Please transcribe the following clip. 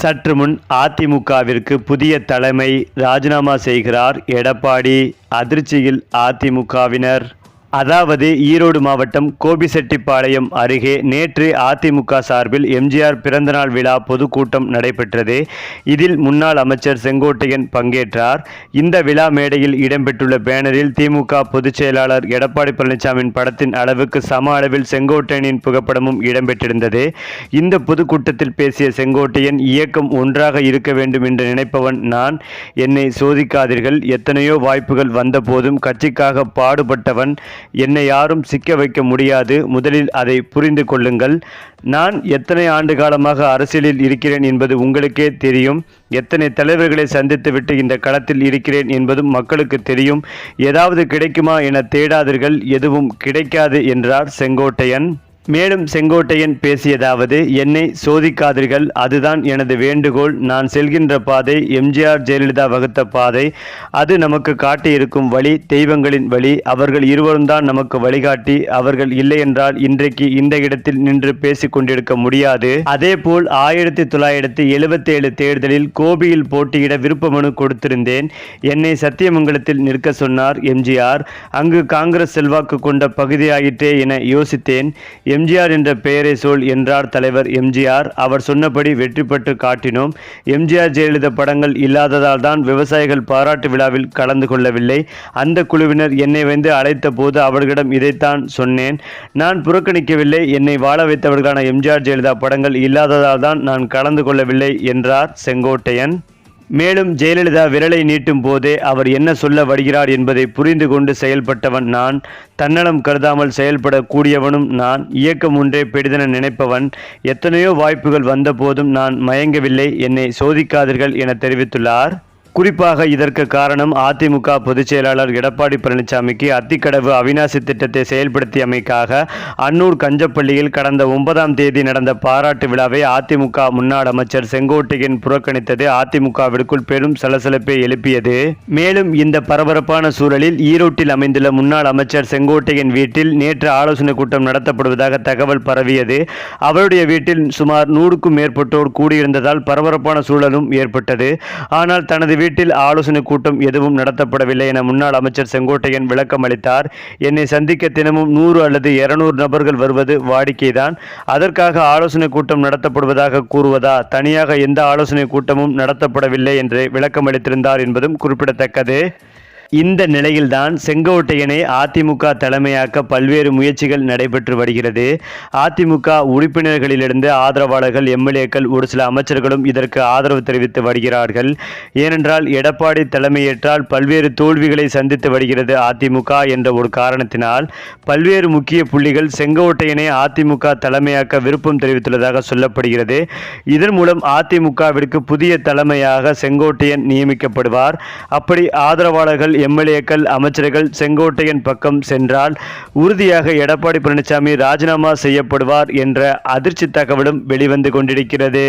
சற்று முன் அதிமுகவிற்கு புதிய தலைமை ராஜினாமா செய்கிறார் எடப்பாடி. அதிர்ச்சியில் அதிமுகவினர். அதாவது ஈரோடு மாவட்டம் கோபிசெட்டிப்பாளையம் அருகே நேற்று அதிமுக சார்பில் எம்ஜிஆர் பிறந்தநாள் விழா பொதுக்கூட்டம் நடைபெற்றது. இதில் முன்னாள் அமைச்சர் செங்கோட்டையன் பங்கேற்றார். இந்த விழா மேடையில் இடம்பெற்றுள்ள பேனரில் திமுக பொதுச் செயலாளர் எடப்பாடி பழனிசாமியின் படத்தின் அளவுக்கு சம அளவில் செங்கோட்டையனின் புகைப்படமும் இடம்பெற்றிருந்தது. இந்த பொதுக்கூட்டத்தில் பேசிய செங்கோட்டையன் இயக்கம் ஒன்றாக இருக்க வேண்டும் என்று நினைப்பவன் நான். என்னை சோதிக்காதீர்கள். எத்தனையோ வாய்ப்புகள் வந்தபோதும் கட்சிக்காக பாடுபட்டவன். என்னை யாரும் சிக்க வைக்க முடியாது. முதலில் அதை புரிந்து கொள்ளுங்கள். நான் எத்தனை ஆண்டு காலமாக அரசியலில் இருக்கிறேன் என்பது உங்களுக்கே தெரியும். எத்தனை தலைவர்களை சந்தித்துவிட்டு இந்த களத்தில் இருக்கிறேன் என்பதும் மக்களுக்கு தெரியும். ஏதாவது கிடைக்குமா என தேடாதீர்கள். எதுவும் கிடைக்காது என்றார் செங்கோட்டையன். மேலும் செங்கோட்டையன் பேசியதாவது என்னை சோதிக்காதீர்கள் அதுதான் எனது வேண்டுகோள். நான் செல்கின்ற பாதை எம்ஜிஆர் ஜெயலலிதா வகுத்த பாதை. அது நமக்கு காட்டியிருக்கும் வழி தெய்வங்களின் வழி. அவர்கள் இருவரும் தான் நமக்கு வழிகாட்டி. அவர்கள் இல்லை என்றால் இன்றைக்கு இந்த இடத்தில் நின்று பேசிக் கொண்டிருக்க முடியாது. அதேபோல் ஆயிரத்தி தொள்ளாயிரத்தி எழுபத்தி ஏழு தேர்தலில் கோபியில் போட்டியிட விருப்ப மனு கொடுத்திருந்தேன். என்னை சத்தியமங்கலத்தில் நிற்க சொன்னார் எம்ஜிஆர். அங்கு காங்கிரஸ் செல்வாக்கு கொண்ட பகுதியாயிற்றே என யோசித்தேன். எம்ஜிஆர் என்ற பெயரை சொல் என்றார் தலைவர் எம்ஜிஆர். அவர் சொன்னபடி வெற்றி பெற்று காட்டினோம். எம்ஜிஆர் ஜெயலலிதா படங்கள் இல்லாததால் தான் விவசாயிகள் பாராட்டு விழாவில் கலந்து கொள்ளவில்லை. அந்த குழுவினர் என்னை வந்து அழைத்த போது அவர்களிடம் இதைத்தான் சொன்னேன். நான் புறக்கணிக்கவில்லை. என்னை வாழ வைத்தவர்களான எம்ஜிஆர் ஜெயலலிதா படங்கள் இல்லாததால் தான் நான் கலந்து கொள்ளவில்லை என்றார் செங்கோட்டையன். மேலும் ஜெயலலிதா விரலை நீட்டும் போதே அவர் என்ன சொல்ல வருகிறார் என்பதை புரிந்து கொண்டு செயல்பட்டவன் நான். தன்னலம் கருதாமல் செயல்படக்கூடியவனும் நான். இயக்கம் ஒன்றே பெரிதென நினைப்பவன். எத்தனையோ வாய்ப்புகள் வந்தபோதும் நான் மயங்கவில்லை. என்னை சோதிக்காதீர்கள் என தெரிவித்துள்ளார். குறிப்பாக இதற்கு காரணம் அதிமுக பொதுச் செயலாளர் எடப்பாடி பழனிசாமிக்கு அத்திக்கடவு அவிநாசி திட்டத்தை செயல்படுத்தியமைக்காக அன்னூர் கஞ்சப்பள்ளியில் கடந்த ஒன்பதாம் தேதி நடந்த பாராட்டு விழாவை அதிமுக முன்னாள் அமைச்சர் செங்கோட்டையன் புறக்கணித்தது. அதிமுகவிற்குள் பெரும் சலசலப்பை எழுப்பியது. மேலும் இந்த பரபரப்பான சூழலில் ஈரோட்டில் அமைந்துள்ள முன்னாள் அமைச்சர் செங்கோட்டையன் வீட்டில் நேற்று ஆலோசனை கூட்டம் நடத்தப்படுவதாக தகவல் பரவியது. அவருடைய வீட்டில் சுமார் நூறுக்கும் மேற்பட்டோர் கூடியிருந்ததால் பரபரப்பான சூழலும் ஏற்பட்டது. ஆனால் தனது வீட்டில் ஆலோசனை கூட்டம் எதுவும் நடத்தப்படவில்லை என முன்னாள் அமைச்சர் செங்கோட்டையன் விளக்கம் அளித்தார். என்னை சந்திக்க தினமும் நூறு அல்லது இருநூறு நபர்கள் வருவது வாடிக்கைதான். அதற்காக ஆலோசனை கூட்டம் நடத்தப்படுவதாக கூறுவதா? தனியாக எந்த ஆலோசனை கூட்டமும் நடத்தப்படவில்லை என்று விளக்கம் அளித்திருந்தார் என்பதும் குறிப்பிடத்தக்கது. இந்த நிலையில்தான் செங்கோட்டையனை அதிமுக தலைமையாக்க பல்வேறு முயற்சிகள் நடைபெற்று வருகிறது. அதிமுக உறுப்பினர்களிலிருந்து ஆதரவாளர்கள் எம்எல்ஏக்கள் ஒரு சில அமைச்சர்களும் இதற்கு ஆதரவு தெரிவித்து வருகிறார்கள். ஏனென்றால் எடப்பாடி தலைமையேற்றால் பல்வேறு தோல்விகளை சந்தித்து வருகிறது அதிமுக என்ற ஒரு காரணத்தினால். பல்வேறு முக்கிய புள்ளிகள் செங்கோட்டையனை அதிமுக தலைமையாக்க விருப்பம் தெரிவித்துள்ளதாக சொல்லப்படுகிறது. இதன் மூலம் அதிமுகவிற்கு புதிய தலைமையாக செங்கோட்டையன் நியமிக்கப்படுவார். அப்படி ஆதரவாளர்கள் எம்எல்ஏக்கள் அமைச்சர்கள் செங்கோட்டையன் பக்கம் சென்றால் உறுதியாக எடப்பாடி பழனிசாமி ராஜினாமா செய்யப்படுவார் என்ற அதிர்ச்சி தகவலும் வெளிவந்து கொண்டிருக்கிறது.